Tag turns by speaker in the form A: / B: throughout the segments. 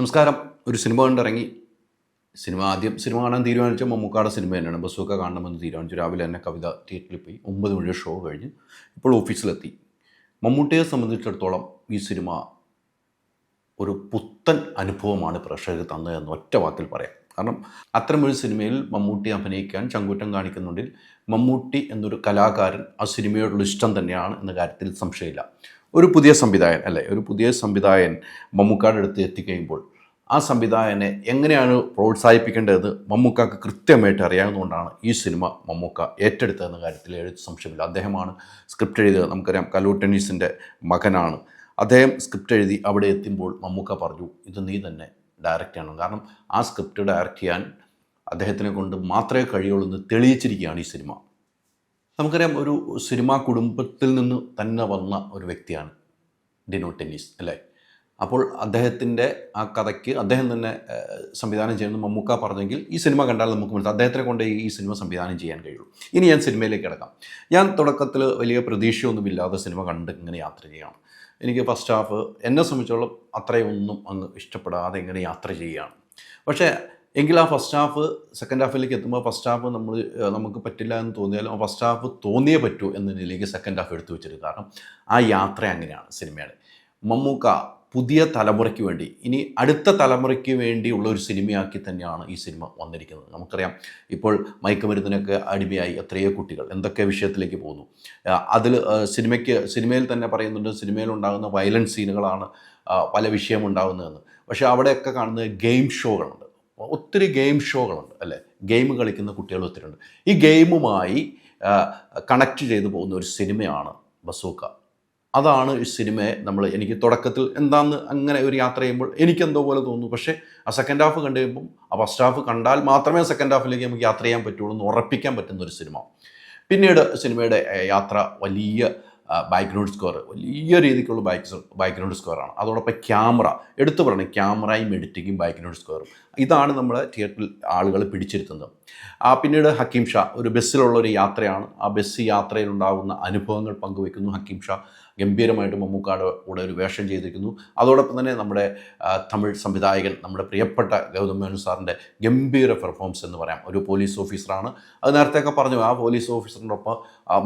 A: നമസ്കാരം. ഒരു സിനിമ കണ്ടിറങ്ങി. സിനിമ ആദ്യം സിനിമ കാണാൻ തീരുമാനിച്ച മമ്മൂക്കാടെ സിനിമ തന്നെയാണ്. ബസ്സൊക്കെ കാണണമെന്ന് തീരുമാനിച്ചു. രാവിലെ തന്നെ കവിത തിയേറ്ററിൽ പോയി. ഒമ്പത് മണി ഷോ കഴിഞ്ഞ് ഇപ്പോൾ ഓഫീസിലെത്തി. മമ്മൂട്ടിയെ സംബന്ധിച്ചിടത്തോളം ഈ സിനിമ ഒരു പുത്തൻ അനുഭവമാണ് പ്രേക്ഷകർക്ക് തന്നത് എന്ന് ഒറ്റ വാക്കിൽ പറയാം. കാരണം അത്തരമൊരു സിനിമയിൽ മമ്മൂട്ടി അഭിനയിക്കാൻ ചങ്കൂറ്റം കാണിക്കുന്നുണ്ടിൽ മമ്മൂട്ടി എന്നൊരു കലാകാരൻ ആ സിനിമയോടുള്ള ഇഷ്ടം തന്നെയാണ് എന്ന കാര്യത്തിൽ സംശയമില്ല. ഒരു പുതിയ സംവിധായകൻ അല്ലേ? ഒരു പുതിയ സംവിധായകൻ മമ്മൂക്കാടെ അടുത്ത് എത്തിക്കഴിയുമ്പോൾ ആ സംവിധായകനെ എങ്ങനെയാണ് പ്രോത്സാഹിപ്പിക്കേണ്ടതെന്ന് മമ്മൂക്കാക്ക് കൃത്യമായിട്ട് അറിയാവുന്നതുകൊണ്ടാണ് ഈ സിനിമ മമ്മൂക്ക ഏറ്റെടുത്തതെന്ന കാര്യത്തിൽ എഴുത്ത് സംശയമില്ല. അദ്ദേഹമാണ് സ്ക്രിപ്റ്റ് എഴുതിയത്. നമുക്കറിയാം കലൂർ ടെന്നീസിന്റെ മകനാണ്. അദ്ദേഹം സ്ക്രിപ്റ്റ് എഴുതി അവിടെ എത്തുമ്പോൾ മമ്മൂക്ക പറഞ്ഞു ഇത് നീ തന്നെ ഡയറക്റ്റ് ചെയ്യണം കാരണം ആ സ്ക്രിപ്റ്റ് ഡയറക്റ്റ് ചെയ്യാൻ അദ്ദേഹത്തിനെ കൊണ്ട് മാത്രമേ കഴിയുള്ളൂ എന്ന് തെളിയിച്ചിരിക്കുകയാണ് ഈ സിനിമ. നമുക്കറിയാം ഒരു സിനിമാ കുടുംബത്തിൽ നിന്ന് തന്നെ വന്ന ഒരു വ്യക്തിയാണ് ഡിനോ ടെന്നീസ് അല്ലേ? അപ്പോൾ അദ്ദേഹത്തിന്റെ ആ കഥയ്ക്ക് അദ്ദേഹം തന്നെ സംവിധാനം ചെയ്യുന്ന മമ്മൂക്ക പറഞ്ഞെങ്കിൽ ഈ സിനിമ കണ്ടാൽ നമുക്ക് മനസ്സിലാവും. അദ്ദേഹത്തിനെ കൊണ്ട് ഈ സിനിമ സംവിധാനം ചെയ്യാൻ കഴിയുള്ളൂ. ഇനി ഞാൻ സിനിമയിലേക്ക് കിടക്കാം. ഞാൻ തുടക്കത്തിൽ വലിയ പ്രതീക്ഷയൊന്നുമില്ലാതെ സിനിമ കണ്ട് ഇങ്ങനെ യാത്ര ചെയ്യണം എനിക്ക് ഫസ്റ്റ് ഹാഫ് എന്നെ സംബന്ധിച്ചോളം അത്രയൊന്നും അങ്ങ് ഇഷ്ടപ്പെടാതെ ഇങ്ങനെ യാത്ര ചെയ്യുകയാണ്. പക്ഷേ എങ്കിൽ ആ ഫസ്റ്റ് ഹാഫ് സെക്കൻഡ് ഹാഫിലേക്ക് എത്തുമ്പോൾ ഫസ്റ്റ് ഹാഫ് നമ്മൾ നമുക്ക് പറ്റില്ല എന്ന് തോന്നിയാലും ആ ഫസ്റ്റ് ഹാഫ് തോന്നിയേ പറ്റൂ നിലയിലേക്ക് സെക്കൻഡ് ഹാഫ് എടുത്തു വെച്ചിട്ട് കാരണം ആ യാത്ര അങ്ങനെയാണ് സിനിമയുടെ. മമ്മൂക്ക പുതിയ തലമുറയ്ക്ക് വേണ്ടി ഇനി അടുത്ത തലമുറയ്ക്ക് വേണ്ടിയുള്ള ഒരു സിനിമയാക്കി തന്നെയാണ് ഈ സിനിമ വന്നിരിക്കുന്നത്. നമുക്കറിയാം ഇപ്പോൾ മയക്കുമരുന്നിനൊക്കെ അടിമയായി എത്രയോ കുട്ടികൾ. എന്തൊക്കെ വിഷയത്തിലേക്ക് പോകുന്നു? അതിൽ സിനിമയ്ക്ക് സിനിമയിൽ തന്നെ പറയുന്നുണ്ട് സിനിമയിൽ ഉണ്ടാകുന്ന വയലൻസ് സീനുകളാണ് പല വിഷയം ഉണ്ടാകുന്നതെന്ന് പക്ഷേ അവിടെയൊക്കെ കാണുന്നത് ഗെയിം ഷോകളുണ്ട് ഒത്തിരി ഗെയിം ഷോകളുണ്ട് അല്ലേ? ഗെയിം കളിക്കുന്ന കുട്ടികൾ ഒത്തിരി ഉണ്ട് ഈ ഗെയിമുമായി കണക്ട് ചെയ്തു പോകുന്ന ഒരു സിനിമയാണ് ബസൂക്ക. അതാണ് ഈ സിനിമയെ നമ്മൾ എനിക്ക് തുടക്കത്തിൽ എന്താന്ന് അങ്ങനെ ഒരു യാത്ര ചെയ്യുമ്പോൾ എനിക്കെന്തോ പോലെ തോന്നുന്നു. പക്ഷേ ആ സെക്കൻഡ് ഹാഫ് കണ്ടു കഴിയുമ്പം ആ ഫസ്റ്റ് ഹാഫ് കണ്ടാൽ മാത്രമേ സെക്കൻഡ് ഹാഫിലേക്ക് നമുക്ക് യാത്ര ചെയ്യാൻ പറ്റുള്ളൂ എന്ന് ഉറപ്പിക്കാൻ പറ്റുന്ന ഒരു സിനിമ. പിന്നീട് സിനിമയുടെ യാത്ര വലിയ ബാക്ക്ഗ്രൗണ്ട് സ്കോർ വലിയ രീതിക്കുള്ള ബാക്ക് ബാക്ക്ഗ്രൗണ്ട് സ്കോറാണ് അതോടൊപ്പം ക്യാമറ എടുത്തു പറയണം ക്യാമറയും എഡിറ്റിങ്ങും ബാക്ക്ഗ്രൗണ്ട് സ്കോറും ഇതാണ് നമ്മൾ തിയേറ്ററിൽ ആളുകൾ പിടിച്ചിരുത്തുന്നത്. ആ പിന്നീട് ഹക്കീം ഷാ ഒരു ബസ്സിലുള്ള ഒരു യാത്രയാണ്. ആ ബസ് യാത്രയിലുണ്ടാകുന്ന അനുഭവങ്ങൾ പങ്കുവെക്കുന്നു ഹക്കീം ഷാ. ഗംഭീരമായിട്ട് മമ്മൂക്കാട് കൂടെ ഒരു വേഷം ചെയ്തിരിക്കുന്നു. അതോടൊപ്പം തന്നെ നമ്മുടെ തമിഴ് സംവിധായകൻ നമ്മുടെ പ്രിയപ്പെട്ട ഗൗതം മേനു സാറിന്റെ ഗംഭീര പെർഫോമൻസ് എന്ന് പറയാം. ഒരു പോലീസ് ഓഫീസറാണ് അത് നേരത്തെയൊക്കെ പറഞ്ഞു ആ പോലീസ് ഓഫീസറിനൊപ്പം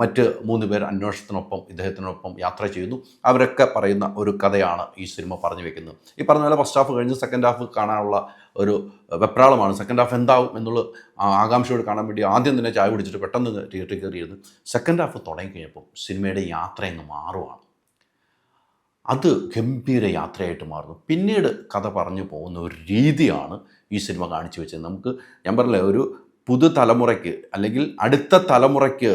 A: മറ്റ് മൂന്ന് പേർ അന്വേഷണത്തിനൊപ്പം ഇദ്ദേഹത്തിനൊപ്പം യാത്ര ചെയ്യുന്നു അവരൊക്കെ പറയുന്ന ഒരു കഥയാണ് ഈ സിനിമ പറഞ്ഞു വെക്കുന്നത്. ഈ പറഞ്ഞ പോലെ ഫസ്റ്റ് ഹാഫ് കഴിഞ്ഞ് സെക്കൻഡ് ഹാഫ് കാണാനുള്ള ഒരു വെപ്രാളമാണ്. സെക്കൻഡ് ഹാഫ് എന്താവും എന്നുള്ള ആകാംക്ഷയോട് കാണാൻ വേണ്ടി ആദ്യം തന്നെ ചായ കുടിച്ചിട്ട് പെട്ടെന്ന് തിയേറ്ററിൽ കയറിയിരുന്നു. സെക്കൻഡ് ഹാഫ് തുടങ്ങിക്കഴിഞ്ഞപ്പോൾ സിനിമയുടെ യാത്ര അങ്ങ് മാറുവാണ്. അത് ഗംഭീര യാത്രയായിട്ട് മാറുന്നു. പിന്നീട് കഥ പറഞ്ഞു പോകുന്ന ഒരു രീതിയാണ് ഈ സിനിമ കാണിച്ചു വെച്ചത്. നമുക്ക് ഞാൻ പറഞ്ഞില്ലേ ഒരു പുതുതലമുറയ്ക്ക് അല്ലെങ്കിൽ അടുത്ത തലമുറയ്ക്ക്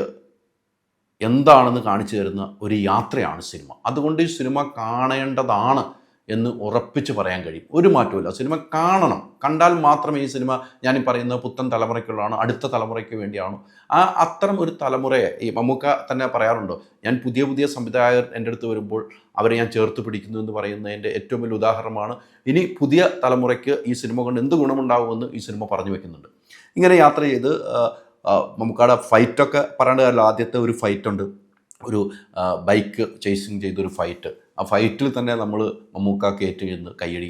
A: എന്താണെന്ന് കാണിച്ചു തരുന്ന ഒരു യാത്രയാണ് സിനിമ. അതുകൊണ്ട് ഈ സിനിമ കാണേണ്ടതാണ് എന്ന് ഉറപ്പിച്ച് പറയാൻ കഴിയും. ഒരു മാറ്റമില്ല സിനിമ കാണണം. കണ്ടാൽ മാത്രമേ ഈ സിനിമ ഞാൻ പറയുന്ന പുത്തൻ തലമുറയ്ക്കുള്ളതാണ് അടുത്ത തലമുറയ്ക്ക് വേണ്ടിയാണ്. ആ അത്തരം ഒരു തലമുറയെ ഈ മമ്മൂക്ക തന്നെ പറയാറുണ്ടോ ഞാൻ പുതിയ പുതിയ സംവിധായകർ എന്റെ അടുത്ത് വരുമ്പോൾ അവരെ ഞാൻ ചേർത്ത് പിടിക്കുന്നു എന്ന് പറയുന്നതിന്റെ ഏറ്റവും വലിയ ഉദാഹരണമാണ്. ഇനി പുതിയ തലമുറയ്ക്ക് ഈ സിനിമ കൊണ്ട് എന്ത് ഗുണമുണ്ടാകുമെന്ന് ഈ സിനിമ പറഞ്ഞു വെക്കുന്നുണ്ട്. ഇങ്ങനെ യാത്ര ചെയ്ത് മമ്മൂക്കാടെ ഫൈറ്റൊക്കെ പറയേണ്ട കാര്യമില്ല. ആദ്യത്തെ ഒരു ഫൈറ്റ് ഉണ്ട് ഒരു ബൈക്ക് ചേസിങ് ചെയ്തൊരു ഫൈറ്റ്. ആ ഫൈറ്റിൽ തന്നെ നമ്മൾ മമ്മൂക്കാക്ക് ഏറ്റുചെന്ന് കയ്യടി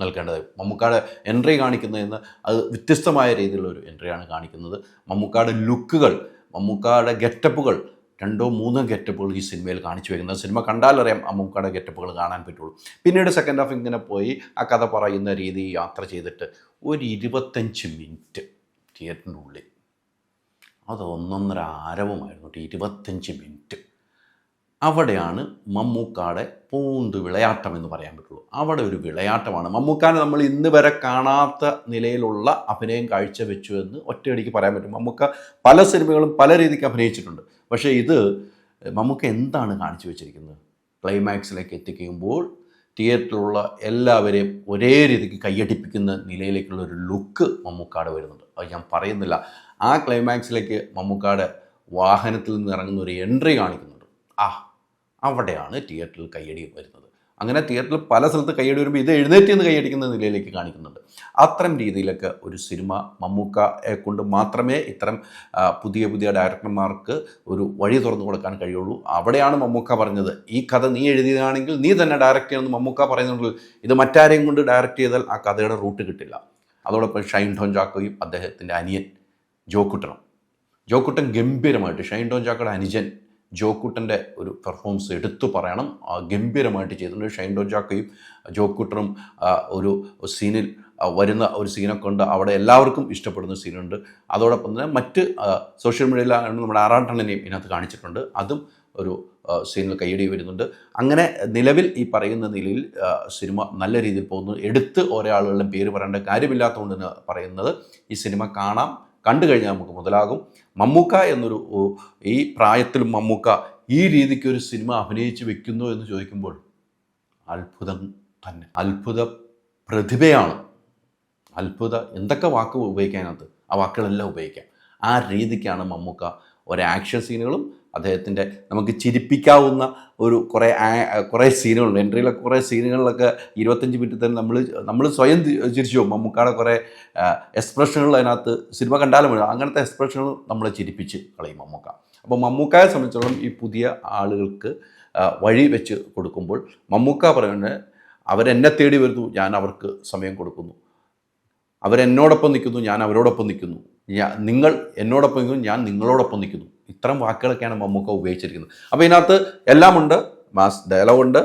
A: നൽകേണ്ടത്. മമ്മൂക്കാടെ എൻട്രി കാണിക്കുന്നതെന്ന് അത് വ്യത്യസ്തമായ രീതിയിലുള്ള ഒരു എൻട്രിയാണ് കാണിക്കുന്നത്. മമ്മൂക്കാടെ ലുക്കുകൾ മമ്മൂക്കാടെ ഗെറ്റപ്പുകൾ രണ്ടോ മൂന്നോ ഗെറ്റപ്പുകൾ ഈ സിനിമയിൽ കാണിച്ചു വെക്കുന്നത്. സിനിമ കണ്ടാലറിയാം മമ്മൂക്കാടെ ഗെറ്റപ്പുകൾ കാണാൻ പറ്റുള്ളൂ. പിന്നീട് സെക്കൻഡ് ഹാഫ് ഇങ്ങനെ പോയി ആ കഥ പറയുന്ന രീതി യാത്ര ചെയ്തിട്ട് ഒരു ഇരുപത്തഞ്ച് മിനിറ്റ് തിയേറ്ററിന്റെ ഉള്ളിൽ അത് ഒന്നൊന്നര ആരവമായിരുന്നു കേട്ടോ ഇരുപത്തഞ്ച് മിനിറ്റ്. അവിടെയാണ് മമ്മൂക്കാടെ പൂന്ത് വിളയാട്ടം എന്ന് പറയാൻ പറ്റുള്ളൂ. അവിടെ ഒരു വിളയാട്ടമാണ്. മമ്മൂക്കാനെ നമ്മൾ ഇന്ന് വരെ കാണാത്ത നിലയിലുള്ള അഭിനയം കാഴ്ചവെച്ചു എന്ന് ഒറ്റയടിക്ക് പറയാൻ പറ്റും. മമ്മൂക്ക പല സിനിമകളും പല രീതിക്ക് അഭിനയിച്ചിട്ടുണ്ട്. പക്ഷേ ഇത് മമ്മൂക്ക എന്താണ് കാണിച്ചു വെച്ചിരിക്കുന്നത്? ക്ലൈമാക്സിലേക്ക് എത്തിക്കുമ്പോൾ തിയേറ്ററിലുള്ള എല്ലാവരെയും ഒരേ രീതിക്ക് കൈയടിപ്പിക്കുന്ന നിലയിലേക്കുള്ള ഒരു ലുക്ക് മമ്മൂക്കാട് വരുന്നുണ്ട്. അത് ഞാൻ പറയുന്നില്ല. ആ ക്ലൈമാക്സിലേക്ക് മമ്മൂക്കാട് വാഹനത്തിൽ നിന്ന് ഇറങ്ങുന്ന ഒരു എൻട്രി കാണിക്കുന്നുണ്ട്. ആ അവിടെയാണ് തിയേറ്ററിൽ കയ്യടി വരുന്നത്. അങ്ങനെ തിയേറ്ററിൽ പല സ്ഥലത്ത് കൈയടി വരുമ്പോൾ ഇത് എഴുന്നേറ്റ് നിന്ന് കൈയടിക്കുന്ന നിലയിലേക്ക് കാണിക്കുന്നുണ്ട്. അത്തരം രീതിയിലൊക്കെ ഒരു സിനിമ മമ്മൂക്കയെ കൊണ്ട് മാത്രമേ ഇത്തരം പുതിയ പുതിയ ഡയറക്ടർമാർക്ക് ഒരു വഴി തുറന്നു കൊടുക്കാൻ കഴിയുള്ളൂ. അവിടെയാണ് മമ്മൂക്ക പറഞ്ഞത് ഈ കഥ നീ എഴുതിയതാണെങ്കിൽ നീ തന്നെ ഡയറക്റ്റ് ചെയ്യണമെന്ന് മമ്മൂക്ക പറയുന്നുണ്ടെങ്കിൽ ഇത് മറ്റാരെയും കൊണ്ട് ഡയറക്റ്റ് ചെയ്താൽ ആ കഥയുടെ റൂട്ട് കിട്ടില്ല. അതോടൊപ്പം ഷൈൻ ടോൺ ചാക്കോയും അദ്ദേഹത്തിന്റെ അനിയൻ ജോക്കുട്ടനും. ജോക്കുട്ടൻ ഗംഭീരമായിട്ട് ഷൈൻ ടോൺ ചാക്കോയുടെ അനുജൻ ജോക്കുട്ടന്റെ ഒരു പെർഫോമൻസ് എടുത്തു പറയണം. ഗംഭീരമായിട്ട് ചെയ്തിട്ടുണ്ട്. ഷൈൻ ടോൺ ചാക്കോയും ജോക്കുട്ടനും ഒരു സീനിൽ വരുന്ന ഒരു സീനൊക്കെ ഉണ്ട് അവിടെ എല്ലാവർക്കും ഇഷ്ടപ്പെടുന്ന സീനുണ്ട് അതോടൊപ്പം തന്നെ മറ്റ് സോഷ്യൽ മീഡിയയിലാണ് നമ്മുടെ ആറാട്ടണ്ണനെയും ഇതിനകത്ത് കാണിച്ചിട്ടുണ്ട്. അതും ഒരു സീനിൽ കൈയടി വരുന്നുണ്ട്. അങ്ങനെ നിലവിൽ ഈ പറയുന്ന നിലയിൽ സിനിമ നല്ല രീതിയിൽ പോകുന്നു. എടുത്ത് ഒരാളുകളുടെ പേര് പറയേണ്ട കാര്യമില്ലാത്തതുകൊണ്ട് പറയുന്നത് ഈ സിനിമ കാണാം. കണ്ടു കഴിഞ്ഞാൽ നമുക്ക് മുതലാകും. മമ്മൂക്ക എന്നൊരു ഈ പ്രായത്തിൽ മമ്മൂക്ക ഈ രീതിക്ക് ഒരു സിനിമ അഭിനയിച്ച് വെക്കുന്നു എന്ന് ചോദിക്കുമ്പോൾ അത്ഭുതം തന്നെ. അത്ഭുത പ്രതിഭയാണ്. അത്ഭുത എന്തൊക്കെ വാക്ക് ഉപയോഗിക്കാനകത്ത് ആ വാക്കുകളെല്ലാം ഉപയോഗിക്കാം. ആ രീതിക്കാണ് മമ്മൂക്ക ഒരു ആക്ഷൻ സീനുകളും അദ്ദേഹത്തിന്റെ നമുക്ക് ചിരിപ്പിക്കാവുന്ന ഒരു കുറേ കുറേ സീനുകളുണ്ട്. എൻട്രിയിലെ കുറേ സീനുകളിലൊക്കെ ഇരുപത്തഞ്ച് മിനിറ്റ് തന്നെ നമ്മൾ നമ്മൾ സ്വയം ചിരിച്ചു പോകും. മമ്മൂക്കാടെ കുറേ എക്സ്പ്രഷനുകൾ അതിനകത്ത് സിനിമ കണ്ടാലും അങ്ങനത്തെ എക്സ്പ്രഷനുകൾ നമ്മളെ ചിരിപ്പിച്ച് കളയും മമ്മൂക്ക. അപ്പോൾ മമ്മൂക്കയെ സംബന്ധിച്ചോളം ഈ പുതിയ ആളുകൾക്ക് വഴി വെച്ച് കൊടുക്കുമ്പോൾ മമ്മൂക്ക പറയുന്നത് അവരെന്നെ തേടി വരുന്നു ഞാൻ അവർക്ക് സമയം കൊടുക്കുന്നു. അവരെന്നോടൊപ്പം നിൽക്കുന്നു ഞാൻ അവരോടൊപ്പം നിൽക്കുന്നു. നിങ്ങൾ എന്നോടൊപ്പം നിൽക്കുന്നു ഞാൻ നിങ്ങളോടൊപ്പം നിൽക്കുന്നു. ഇത്തരം വാക്കുകളൊക്കെയാണ് മമ്മൂക്ക ഉപയോഗിച്ചിരിക്കുന്നത്. അപ്പോൾ ഇതിനകത്ത് എല്ലാമുണ്ട് മാസ് ഡയലോഗുണ്ട്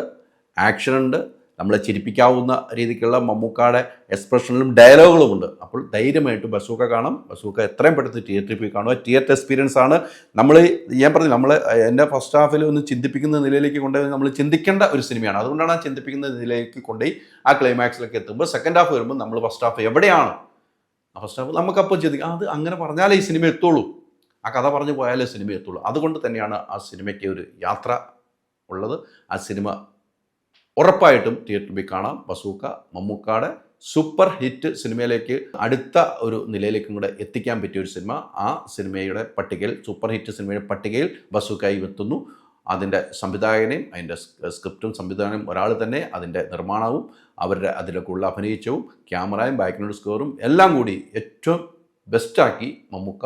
A: ആക്ഷനുണ്ട് നമ്മളെ ചിരിപ്പിക്കാവുന്ന രീതിക്കുള്ള മമ്മൂക്കയുടെ എക്സ്പ്രഷനിലും ഡയലോഗുകളും ഉണ്ട് അപ്പോൾ ധൈര്യമായിട്ട് ബസൂക്ക കാണാം. ബസൂക്ക എത്രയും പെട്ടെന്ന് തിയേറ്ററിൽ പോയി കാണുക. തിയേറ്റർ എക്സ്പീരിയൻസ് ആണ്. നമ്മൾ ഞാൻ പറഞ്ഞു നമ്മൾ എന്റെ ഫസ്റ്റ് ഹാഫിൽ ഒന്ന് ചിന്തിപ്പിക്കുന്ന നിലയിലേക്ക് കൊണ്ടുപോയി നമ്മൾ ചിന്തിക്കേണ്ട ഒരു സിനിമയാണ്. അതുകൊണ്ടാണ് ആ ചിന്തിപ്പിക്കുന്ന നിലയിലേക്ക് കൊണ്ടുപോയി ആ ക്ലൈമാക്സിലേക്ക് എത്തുമ്പോൾ സെക്കൻഡ് ഹാഫ് വരുമ്പോൾ നമ്മൾ ഫസ്റ്റ് ഹാഫ് എവിടെയാണ്? ഫസ്റ്റ് ഹാഫ് നമുക്കപ്പോൾ ചിന്തിക്കാം അത് അങ്ങനെ പറഞ്ഞാലേ ഈ സിനിമ എത്തുള്ളൂ. ആ കഥ പറഞ്ഞു പോയാലേ സിനിമ എത്തുള്ളൂ. അതുകൊണ്ട് തന്നെയാണ് ആ സിനിമയ്ക്ക് ഒരു യാത്ര ഉള്ളത്. ആ സിനിമ ഉറപ്പായിട്ടും തിയേറ്ററിൽ പോയി കാണാം. ബസൂക്ക മമ്മൂക്കാടെ സൂപ്പർ ഹിറ്റ് സിനിമയിലേക്ക് അടുത്ത ഒരു നിലയിലേക്കും കൂടെ എത്തിക്കാൻ പറ്റിയ ഒരു സിനിമ. ആ സിനിമയുടെ പട്ടികയിൽ സൂപ്പർ ഹിറ്റ് സിനിമയുടെ പട്ടികയിൽ ബസൂക്കായി എത്തുന്നു. അതിന്റെ സംവിധായകനെയും അതിന്റെ സ്ക്രിപ്റ്റും സംവിധാനവും ഒരാൾ തന്നെ. അതിന്റെ നിർമ്മാണവും അവരുടെ അതിലേക്കുള്ള അഭിനയിച്ചവും ക്യാമറയും ബാക്ക്ഗ്രൗണ്ട് സ്കോറും എല്ലാം കൂടി ഏറ്റവും ബെസ്റ്റാക്കി മമ്മൂക്ക